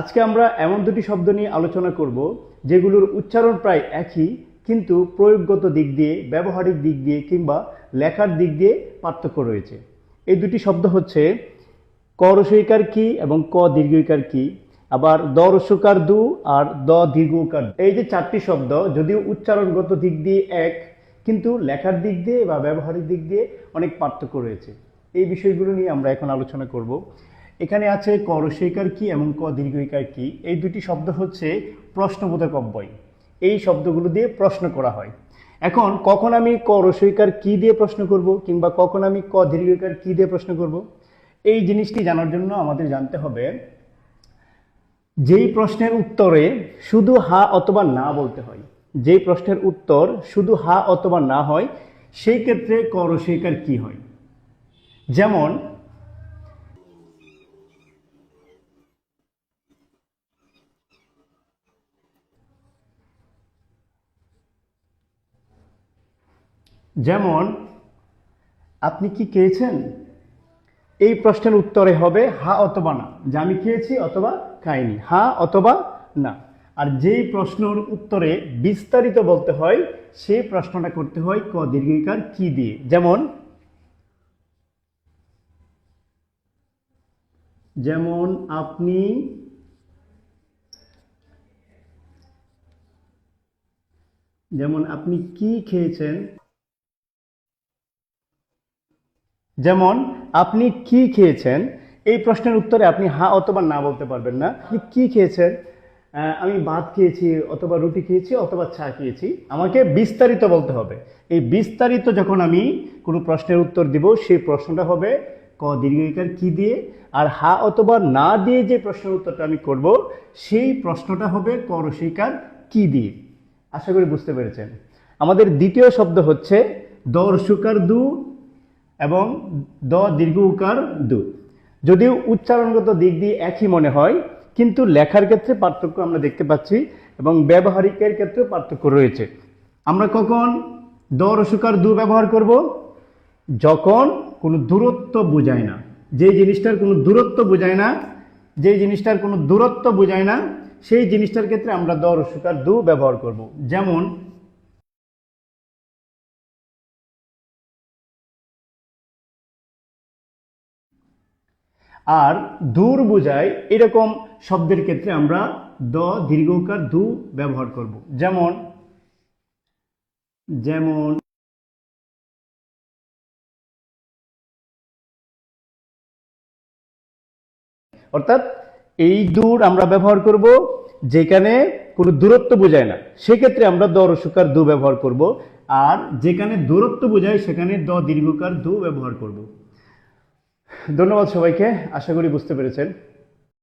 আজকে আমরা এমন দুটি শব্দ নিয়ে আলোচনা করব, যেগুলোর উচ্চারণ প্রায় একই, কিন্তু প্রয়োগগত দিক দিয়ে, ব্যবহারিক দিক দিয়ে কিংবা লেখার দিক দিয়ে পার্থক্য রয়েছে। এই দুটি শব্দ হচ্ছে, ক রসইকার কি এবং ক দীর্ঘইকার কি, আবার দ রসকার দু আর দ দীর্ঘকার এই যে চারটি শব্দ, যদিও উচ্চারণগত দিক দিয়ে এক, কিন্তু লেখার দিক দিয়ে বা ব্যবহারিক দিক দিয়ে অনেক পার্থক্য রয়েছে। এই বিষয়গুলো নিয়ে আমরা এখন আলোচনা করব। এখানে আছে ক রসইকার কি এবং ক দীর্ঘইকার কি। এই দুটি শব্দ হচ্ছে প্রশ্নবোধক অব্যয়। এই শব্দগুলো দিয়ে প্রশ্ন করা হয়। এখন কখন আমি ক রসইকার কি দিয়ে প্রশ্ন করব কিংবা কখন আমি ক দীর্ঘইকার কি দিয়ে প্রশ্ন করব, এই জিনিসটি জানার জন্য আমাদের জানতে হবে, যেই প্রশ্নের উত্তরে শুধু হা অথবা না বলতে হয়, যেই প্রশ্নের উত্তর শুধু হা অথবা না হয়, সেই ক্ষেত্রে ক রসইকার কি হয়। যেমন যেমন, আপনি কি খেয়েছেন? এই প্রশ্নের উত্তরে হবে হা অথবা না, যে আমি খেয়েছি অথবা খাইনি, হা অথবা না। আর যেই প্রশ্নের উত্তরে বিস্তারিত বলতে হয়, সেই প্রশ্নটা করতে হয় ক দীর্ঘিকার কি দিয়ে। যেমন যেমন আপনি যেমন আপনি কি খেয়েছেন? যেমন, আপনি কি খেয়েছেন? এই প্রশ্নের উত্তরে আপনি হা অথবা না বলতে পারবেন না। আপনি কি খেয়েছেন? আমি ভাত খেয়েছি অথবা রুটি খেয়েছি অথবা চা খেয়েছি। আমাকে বিস্তারিত বলতে হবে। এই বিস্তারিত যখন আমি কোনো প্রশ্নের উত্তর দিব, সেই প্রশ্নটা হবে, ক দীর্ঘিকার কি দিয়ে? আর হা অথবা না দিয়ে যে প্রশ্নের উত্তরটা আমি করব, সেই প্রশ্নটা হবে, ক রসিকার কি দিয়ে? আশা করি বুঝতে পেরেছেন। আমাদের দ্বিতীয় শব্দ হচ্ছে দর্শকার দু এবং দ দীর্ঘ উকার দু। যদিও উচ্চারণগত দিক দিয়ে একই মনে হয়, কিন্তু লেখার ক্ষেত্রে পার্থক্য আমরা দেখতে পাচ্ছি এবং ব্যবহারিকের ক্ষেত্রে পার্থক্য রয়েছে। আমরা কখন দ রসুকার দু ব্যবহার করব? যখন কোনো দূরত্ব বোঝায় না। যেই জিনিসটার কোনো দূরত্ব বোঝায় না, যেই জিনিসটার কোনো দূরত্ব বোঝায় না, সেই জিনিসটার ক্ষেত্রে আমরা দ রসুকার দু ব্যবহার করব। যেমন আর দূর বোঝায় এরকম শব্দের ক্ষেত্রে আমরা দ দীর্ঘকার দু ব্যবহার করব। যেমন যেমন, অর্থাৎ এই দূর আমরা ব্যবহার করব যেখানে কোনো দূরত্ব বোঝায় না। সেক্ষেত্রে আমরা দ রসুকার দু ব্যবহার করব আর যেখানে দূরত্ব বোঝায় সেখানে দ দীর্ঘকার দু ব্যবহার করব। ধন্যবাদ সবাইকে আশা করি বুঝতে পেরেছেন।